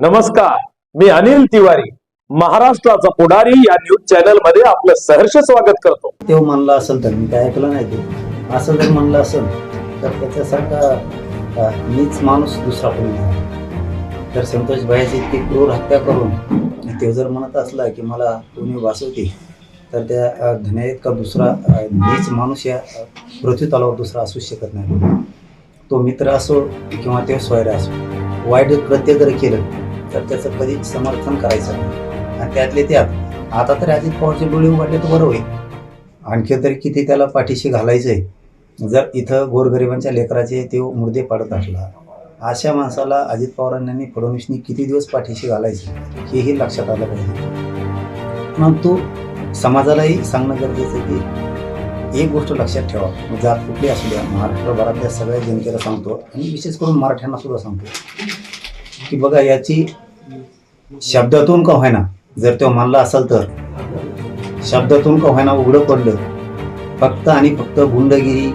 नमस्कार मी अनिल तिवारी. महाराष्ट्राचा पुढारी या न्यूज चॅनलमध्ये आपलं सहर्ष स्वागत करतो. तेव्हा म्हणलं असेल तर मी काय ऐकलं नाही ते असं जर म्हणलं असेल तर त्याच्यासारखा मीच माणूस दुसरा कोणी नाही. तर संतोष भाईची इतकी क्रूर हत्या करून ते जर म्हणत असला की मला कोणी वाचवते तर त्या अं, का इतका दुसरा मीच माणूस या पृथ्वी तलावर दुसरा असू शकत नाही. तो मित्र असो किंवा ते स्वैर असो वाईट कृत्य जर केलं तर त्याचं कधीच समर्थन करायचं नाही. आणि त्यातले त्यात आता तर अजित पवारचे डोळे उघडले तर बरं होईल. आणखी तरी किती त्याला पाठीशी घालायचंय. जर इथं गोरगरिबांच्या लेकराचे ते मुर्दे पाडत असला अशा माणसाला अजित पवारांनी फडणवीसनी किती दिवस पाठीशी घालायचे हेही लक्षात आलं पाहिजे. परंतु समाजालाही सांगणं गरजेचं आहे की एक गोष्ट लक्षात ठेवा. जात कुठली असू द्या महाराष्ट्रभरातल्या सगळ्या जनतेला सांगतो आणि विशेष करून मराठ्यांना सुद्धा सांगतो. की बघा याची शब्दातून का होईना जर तो मानला असेल तर. शब्दातून का होईना उघडं पडलं. फक्त आणि फक्त गुंडगिरी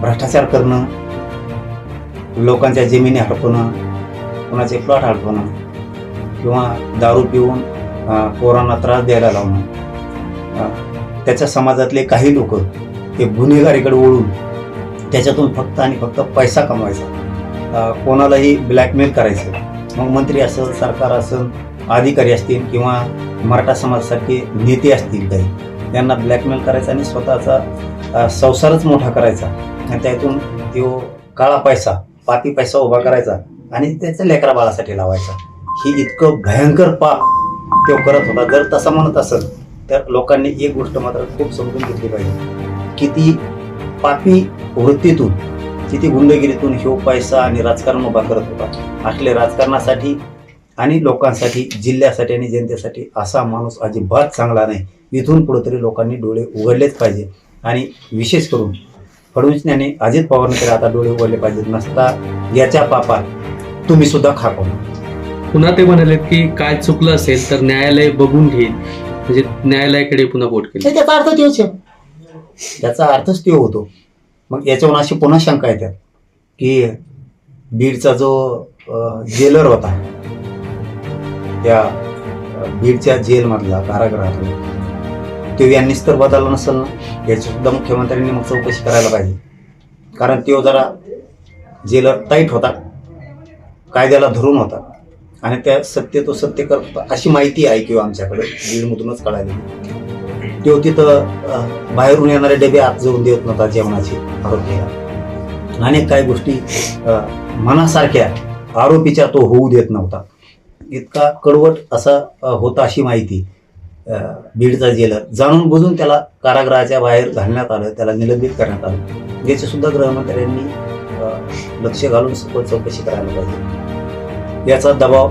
भ्रष्टाचार करणं लोकांच्या जमिनी हडपणं कोणाचे प्लॉट हडपणं किंवा दारू पिऊन पोरांना त्रास द्यायला लावणं. त्याच्या समाजातले काही लोक ते गुन्हेगारीकडे वळून त्याच्यातून फक्त आणि फक्त पैसा कमवायचा. कोणालाही ब्लॅकमेल करायचं. मग मंत्री असेल सरकार असेल अधिकारी असतील किंवा मराठा समाजासारखे नेते असतील काही त्यांना ब्लॅकमेल करायचा आणि स्वतःचा संसारच मोठा करायचा. आणि त्यातून तो काळा पैसा पाती पैसा उभा करायचा आणि त्याच्या लेकरा बाळासाठी लावायचा. ही इतकं भयंकर पाप तो करत होता. जर तसा म्हणत असेल तर लोकांनी एक गोष्ट मात्र खूप समजून घेतली पाहिजे. किती पापी वृत्तीतून किती गुंडगिरीतून ह्यो पैसा आणि राजकारण उभा करत होता. असले राजकारणासाठी आणि लोकांसाठी जिल्ह्यासाठी आणि जनतेसाठी असा माणूस अजिबात चांगला नाही. इथून पुढे तरी लोकांनी डोळे उघडलेच पाहिजे. आणि विशेष करून फडणवीस यांनी अजित पवारने तरी आता डोळे उघडले पाहिजेत. नसता याच्या पापात तुम्ही सुद्धा खाको पुन्हा ते म्हणाले की काय चुकलं असेल तर न्यायालय बघून घेईल. म्हणजे न्यायालयाकडे पुन्हा वोट केलं. त्याचा अर्थ तोच आहे. त्याचा अर्थच तो होतो. मग याच्यावरून अशी पुन्हा शंका येतात की बीडचा जो जेलर होता त्या बीडच्या जेलमधला कारागृहातून तो यांनीच तर बदलला नसेल ना? याची सुद्धा मुख्यमंत्र्यांनी मग चौकशी करायला पाहिजे. कारण तो जरा जेलर टाईट होता कायद्याला धरून होता. आणि त्या सत्य तो सत्य करत अशी माहिती आहे किंवा आमच्याकडे बीडमधूनच कळाली. तो तिथं बाहेरून येणारे डबे आत जाऊन देत नव्हता जेवणाचे आरोपीला अनेक काही गोष्टी मनासारख्या आरोपीच्या तो होऊ देत नव्हता. इतका कडवट असा होता अशी माहिती बीडचा जेलर. जाणून बुजून त्याला कारागृहाच्या बाहेर घालण्यात आलं त्याला निलंबित करण्यात आलं. याची सुद्धा गृहमंत्र्यांनी लक्ष घालून सखोल चौकशी करायला पाहिजे. याचा दबाव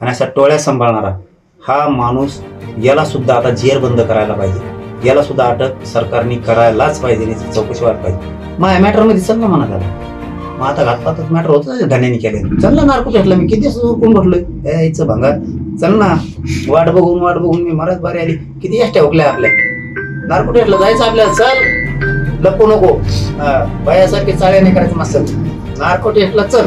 आणि अशा टोळ्या सांभाळणारा हा माणूस याला सुद्धा आता जेर बंद करायला पाहिजे. याला सुद्धा अटक सरकारने करायलाच पाहिजे याची चौकशी व्हायला पाहिजे. मग या मॅटरमध्ये चल ना म्हणा त्याला मग आता घातपातच मॅटर होतं धन्याने केले चल ना नारको भेटला मी किती कोण उरकून बसलोय ए, याचं चल ना. वाट बघून वाट बघून मी मराच बारी आली. किती एसट्या हुकल्या आपल्या. नारको भेटलं जायचं आपल्याला. चल. लपू नको. बायासारखे चाळ्या नाही करायचं मस्त. नारको टेस्टला चल.